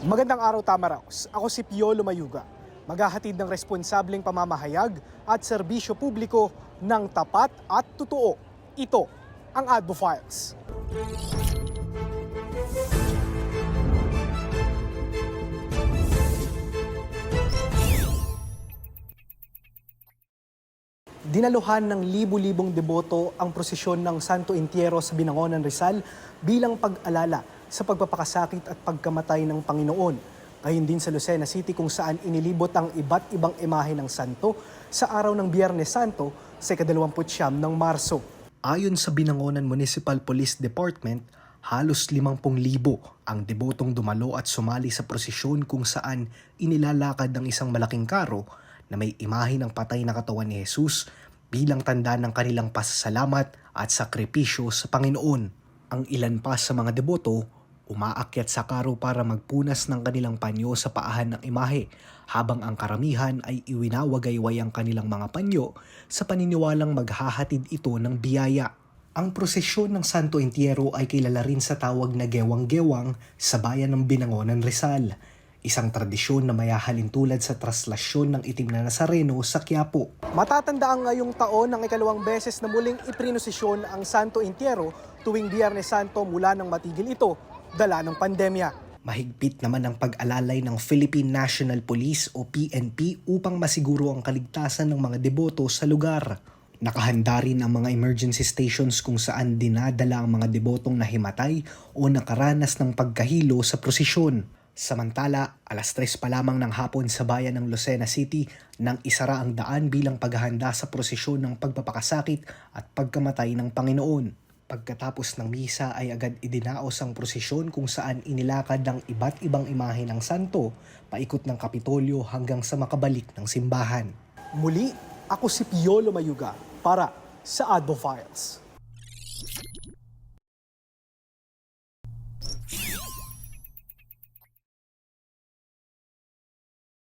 Magandang araw Tamaraos. Ako si Piolo Mayuga. Maghahatid ng responsableng pamamahayag at serbisyo publiko ng tapat at totoo. Ito ang Advo Files. Dinaluhan ng libu-libong deboto ang prosesyon ng Santo Entierro sa Binangonan Rizal bilang pag-alala sa pagpapakasakit at pagkamatay ng Panginoon. Gayon din sa Lucena City kung saan inilibot ang iba't ibang imahe ng santo sa araw ng Biyernes Santo sa ikadalawamputsyam ng Marso. Ayon sa Binangonan Municipal Police Department, halos 50,000 ang debotong dumalo at sumali sa prosesyon kung saan inilalakad ng isang malaking karo na may imahe ng patay na katawan ni Jesus bilang tanda ng kanilang pasasalamat at sakripisyo sa Panginoon. Ang ilan pa sa mga deboto umaakyat sa karo para magpunas ng kanilang panyo sa paahan ng imahe habang ang karamihan ay iwinawagayway ang kanilang mga panyo sa paniniwalang maghahatid ito ng biyaya. Ang prosesyon ng Santo Entierro ay kilala rin sa tawag na Gewang-Gewang sa bayan ng Binangonan Rizal, isang tradisyon na mayahalin tulad sa traslasyon ng itim na Nazareno sa Quiapo. Matatanda ang ngayong taon ng ikalawang beses na muling iprinosesyon ang Santo Entierro tuwing Biyernes Santo mula nang matigil ito dala ng pandemya. Mahigpit naman ang pag-alalay ng Philippine National Police o PNP upang masiguro ang kaligtasan ng mga deboto sa lugar. Nakahanda rin ang mga emergency stations kung saan dinadala ang mga debotong nahimatay o nakaranas ng pagkahilo sa prosesyon. Samantala, alas 3 pa lamang ng hapon sa bayan ng Lucena City nang isara ang daan bilang paghahanda sa prosesyon ng pagpapakasakit at pagkamatay ng Panginoon. Pagkatapos ng misa ay agad idinaos ang prosesyon kung saan inilakad ng iba't ibang imahe ng santo paikot ng Kapitolyo hanggang sa makabalik ng simbahan. Muli, ako si Piolo Mayuga para sa Advo Files.